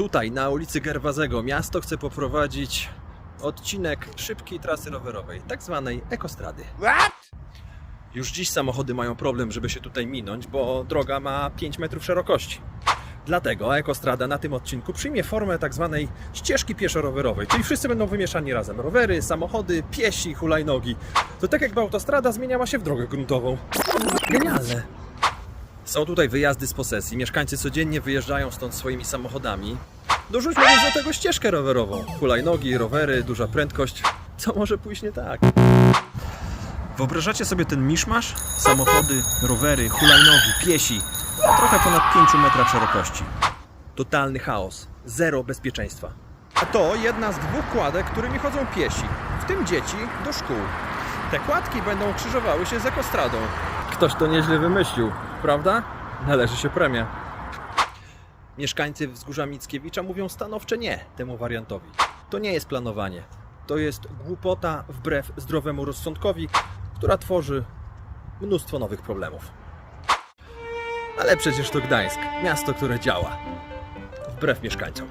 Tutaj, na ulicy Gerwazego, miasto chce poprowadzić odcinek szybkiej trasy rowerowej, tak zwanej ekostrady. Już dziś samochody mają problem, żeby się tutaj minąć, bo droga ma 5 metrów szerokości. Dlatego ekostrada na tym odcinku przyjmie formę tak zwanej ścieżki pieszo-rowerowej, czyli wszyscy będą wymieszani razem. Rowery, samochody, piesi, hulajnogi. To tak jakby autostrada zmieniała się w drogę gruntową. Genialne! Są tutaj wyjazdy z posesji. Mieszkańcy codziennie wyjeżdżają stąd swoimi samochodami. Dorzućmy więc do tego ścieżkę rowerową. Hulajnogi, rowery, duża prędkość. Co może pójść nie tak? Wyobrażacie sobie ten miszmasz? Samochody, rowery, hulajnogi, piesi. Na trochę ponad 5 metrach szerokości. Totalny chaos. Zero bezpieczeństwa. A to jedna z dwóch kładek, którymi chodzą piesi, w tym dzieci, do szkół. Te kładki będą krzyżowały się z ekostradą. Ktoś to nieźle wymyślił, prawda? Należy się premia. Mieszkańcy Wzgórza Mickiewicza mówią stanowcze nie temu wariantowi. To nie jest planowanie. To jest głupota wbrew zdrowemu rozsądkowi, która tworzy mnóstwo nowych problemów. Ale przecież to Gdańsk, miasto, które działa. Wbrew mieszkańcom.